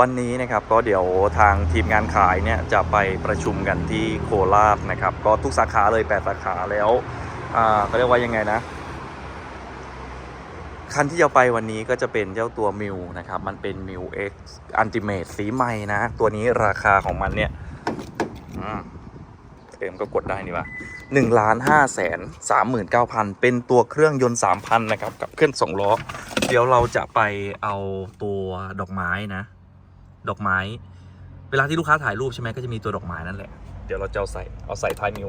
วันนี้นะครับก็เดี๋ยวทางทีมงานขายเนี่ยจะไปประชุมกันที่โคราชนะครับ ก็ทุกสาขาเลย 8 สาขาแล้วอ่าเขาเรียกว่ายังไงนะ คันที่จะไปวันนี้ก็จะเป็นเจ้าตัวมิวนะครับ มันเป็นมิว X Ultimate สีใหม่นะ ตัวนี้ราคาของมันเนี่ยเอ็มก็กดได้นี่วะหนึ่งล้านห้าแสนสามหมื่นเก้าพันเป็นตัวเครื่องยนต์สามพันนะครับ กับเครื่องสองล้อ เดี๋ยวเราจะไปเอาตัวดอกไม้นะ ดอกไม้ เวลาที่ลูกค้าถ่ายรูปใช่ไหมก็จะมีตัวดอกไม้นั่นแหละ เดี๋ยวเราจะเอาใส่เอาใส่ท้ายมิว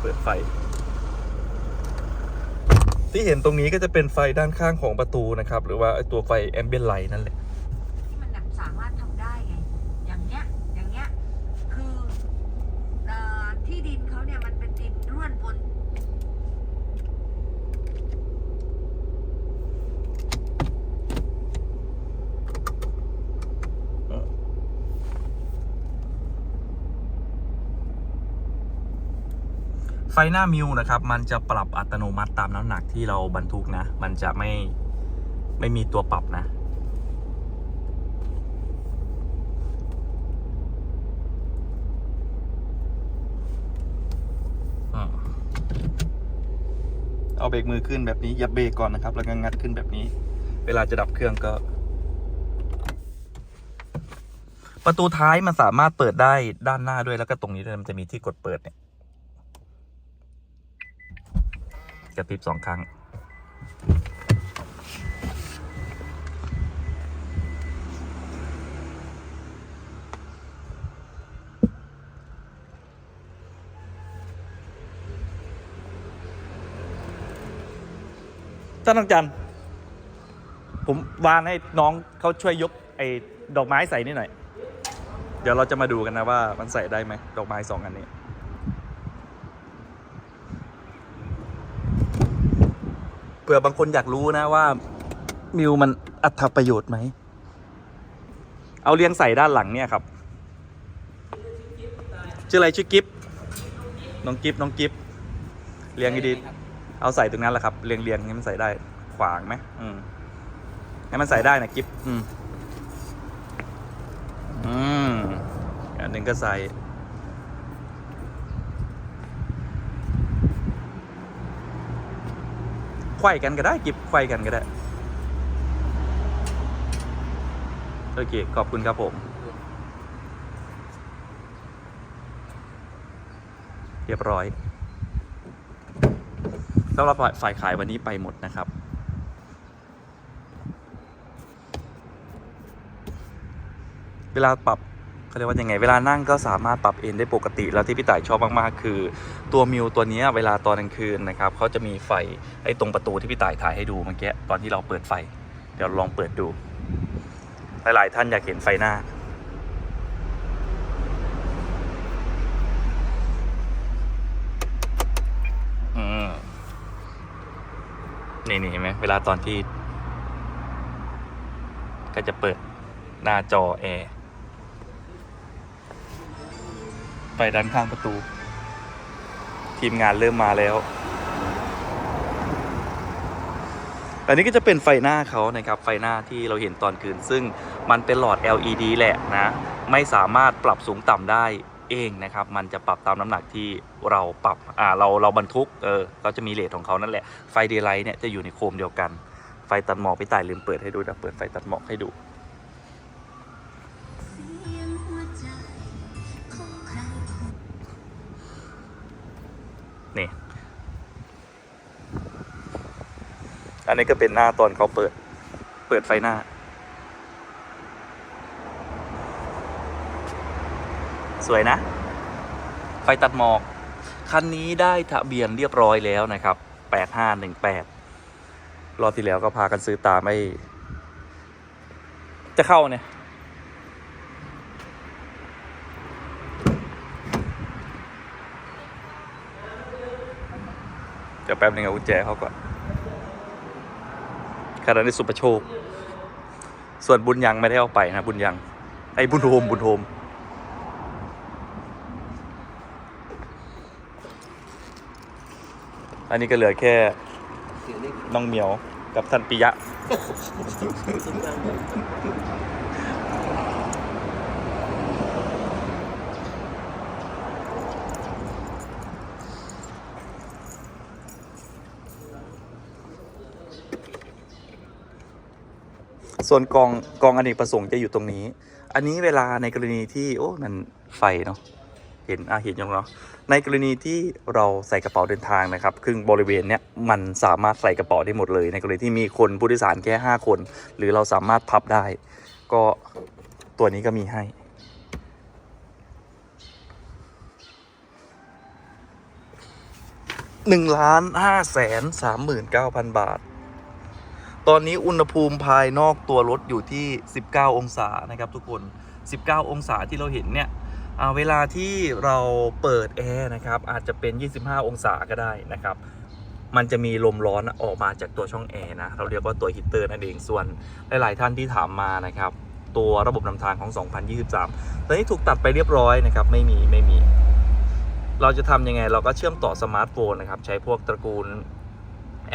เปิดไฟ ที่เห็นตรงนี้ก็จะเป็นไฟด้านข้างของประตูนะครับ หรือว่าตัวไฟแอมเบียนไลท์นั่นแหละ ที่มันแบบสามารถทำได้ไง อย่างเนี้ย อย่างเนี้ย คือเอ่อที่ดินเขาเนี่ยมันเป็นดินร่วนบน ไฟหน้ามิวนะครับ มันจะปรับอัตโนมัติตามน้ำหนักที่เราบรรทุกนะ มันจะไม่ไม่มีตัวปรับนะ เอาเบรกมือขึ้นแบบนี้อย่าเบรกก่อนนะครับ แล้วก็งัดขึ้นแบบนี้ เวลาจะดับเครื่องก็ ประตูท้ายมันสามารถเปิดได้ด้านหน้าด้วยแล้วก็ตรงนี้ด้วยมันจะมีที่กดเปิดเนี่ย กระพริบสองครั้ง ท่านน้องจันทร์ผมวานให้น้องเขาช่วยยกไอ้ดอกไม้ใส่นี่หน่อย เดี๋ยวเราจะมาดูกันนะว่ามันใส่ได้ไหมดอกไม้สองอันนี้ เผื่อบางคนอยากรู้นะว่า มิวมันอัตประโยชน์ไหม เอาเรียงใส่ด้านหลังเนี่ยครับ ชื่ออะไรชื่อกิฟน้องกิฟน้องกิฟเรียงดีๆเอาใส่ตรงนั้นแหละครับเรียงเรียงให้มันใส่ได้ ขวางไหมอืมให้มันใส่ได้นะกิฟอืมอืมอันหนึ่งก็ใส่ ไขว้กันก็ได้กิบไขว้กันก็ได้ โอเค ขอบคุณครับผมเรียบร้อยสำหรับฝ่ายขายวันนี้ไปหมดนะครับ เวลาปรับ เขาเรียกว่ายังไงเวลานั่งก็สามารถปรับเอนได้ปกติ แล้วที่พี่ต่ายชอบมากๆ คือ ตัวมิวตัวนี้เวลาตอนกลางคืนนะครับเขาจะมีไฟไอ้ตรงประตูที่พี่ต่ายถ่ายให้ดูเมื่อกี้ตอนที่เราเปิดไฟ เดี๋ยวลองเปิดดู หลายๆ ท่านอยากเห็นไฟหน้าอืมนี่นี่เห็นไหมเวลาตอนที่ ก็จะเปิดหน้าจอแอร์ ไปด้านข้างประตู ทีมงานเริ่มมาแล้ว อันนี้ก็จะเป็นไฟหน้าเขานะครับ ไฟหน้าที่เราเห็นตอนคืน ซึ่งมันเป็นหลอด LED แหละนะ ไม่สามารถปรับสูงต่ำได้เองนะครับ มันจะปรับตามน้ำหนักที่เราปรับ อ่า เราเราบรรทุก เออ ก็จะมีเลทของเขานั่นแหละ ไฟเดย์ไลท์เนี่ยจะอยู่ในโคมเดียวกัน ไฟตัดหมอกพี่ต่ายลืมเปิดให้ดูเดี๋ยวเปิดไฟตัดหมอกให้ดู นี่อันนี้ก็เป็นหน้าตอนเขาเปิด เปิดไฟหน้า สวยนะ ไฟตัดหมอก คันนี้ได้ทะเบียนเรียบร้อยแล้วนะครับ 8518 รอบที่แล้วก็พากันซื้อตามไม่ จะเข้าเนี่ย ดี๋ยวแป๊บนึงเอากุญแจเขาก่อนขณะนี้สุประโชค ส่วนบุญยังไม่ได้เอาไปนะบุญยัง ไอ้บุญโฮมบุญโฮมอันนี้ก็เหลือแค่น้องเหมียวกับกับท่านปิยะ ส่วนกองกองอเนกประสงค์จะอยู่ตรงนี้ อันนี้เวลาในกรณีที่โอ้มันไฟเนาะเห็นอะเห็นยังเนาะในกรณีที่เราใส่กระเป๋าเดินทางนะครับครึ่งบริเวณเนี้ยมันสามารถใส่กระเป๋าได้หมดเลย ในกรณีที่มีคนผู้โดยสารแค่ 5 คน หรือเราสามารถพับได้ ก็ตัวนี้ก็มีให้หนึ่งล้านห้าแสนสามหมื่นเก้าพันบาท ตอนนี้อุณหภูมิภายนอกตัวรถอยู่ที่ 19 องศานะครับทุกคน 19 องศาที่เราเห็นเนี่ยเวลาที่เราเปิดแอร์นะครับอาจจะเป็น 25 องศาก็ได้นะครับ มันจะมีลมร้อนออกมาจากตัวช่องแอร์นะเราเรียกว่าตัวฮีตเตอร์นั่นเองส่วนหลาย ๆ ท่านที่ถามมานะครับ ตัวระบบนำทางของ 2023ตอนนี้ถูกตัดไปเรียบร้อยนะครับไม่มีไม่มี เราจะทำยังไงเราก็เชื่อมต่อสมาร์ทโฟนนะครับใช้พวกตระกูล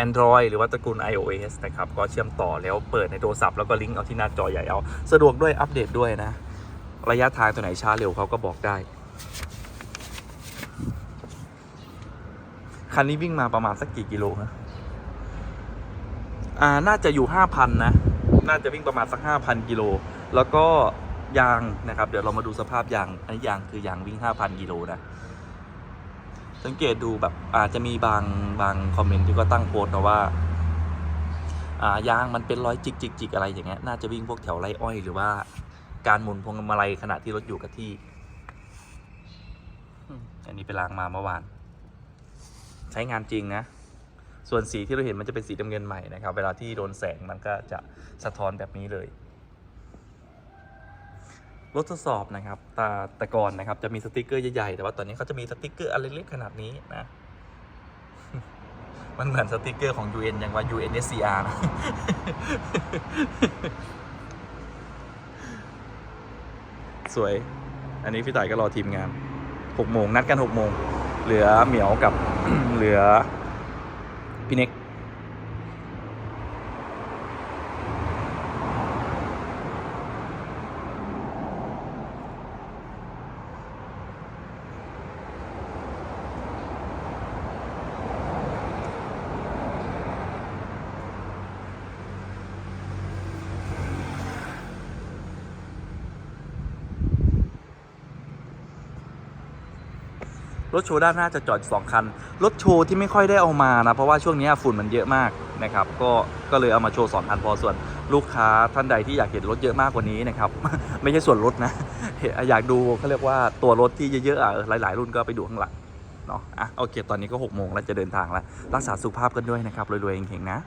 Android หรือว่าตระกูล iOS นะครับ ก็เชื่อมต่อแล้วเปิดในโทรศัพท์แล้วก็ลิงก์เอาที่หน้าจอใหญ่เอา สะดวกด้วยอัปเดตด้วยนะ ระยะทางตัวไหนช้าเร็วเขาก็บอกได้ คันนี้วิ่งมาประมาณสักกี่กิโลนะอ่าน่าจะอยู่ 5,000 นะ น่าจะวิ่งประมาณสัก 5,000 กิโล แล้วก็ยางนะครับ เดี๋ยวเรามาดูสภาพยางอันนี้ยางคือยางวิ่ง 5,000 กิโลนะ สังเกตดูแบบอาจจะมีบางบางคอมเมนต์ที่ก็ตั้งโพสต์นะว่าอ่ายางมันเป็นร้อยจิกจิกจิกอะไรอย่างเงี้ยน่าจะวิ่งพวกแถวไรอ้อยหรือว่าการหมุนพวงมาลัยขณะที่รถอยู่กับที่อืมอันนี้ไปล้างมาเมื่อวาน ใช้งานจริงนะ ส่วนสีที่เราเห็นมันจะเป็นสีน้ำเงินใหม่นะครับ เวลาที่โดนแสงมันก็จะสะท้อนแบบนี้เลย รถทดสอบนะครับตาแต่ก่อนนะครับจะมีสติกเกอร์ใหญ่ๆ แต่ว่าตอนนี้เขาจะมีสติกเกอร์อันเล็กๆขนาดนี้นะ มันเหมือนสติกเกอร์ของ UN อย่างว่า UNSCR นะสวย อันนี้พี่ต่ายก็รอทีมงาน6โมงนัดกัน6โมง เหลือเหมียวกับ เหลือพี่เน็ก รถโชว์ด้านหน้าจะจอดสองคัน รถโชว์ที่ไม่ค่อยได้เอามานะ เพราะว่าช่วงนี้ฝุ่นมันเยอะมากนะครับ ก็ ก็เลยเอามาโชว์สองคันพอส่วนลูกค้าท่านใดที่อยากเห็นรถเยอะมากกว่านี้นะครับ ไม่ใช่ส่วนลดนะ อยากดูเขาเรียกว่าตัวรถที่เยอะๆอะหลายๆ รุ่นก็ไปดูข้างหลังเนาะ อะโอเค ตอนนี้ก็6โมงแล้วจะเดินทางแล้ว รักษาสุขภาพกันด้วยนะครับ รวยๆเฮงๆนะ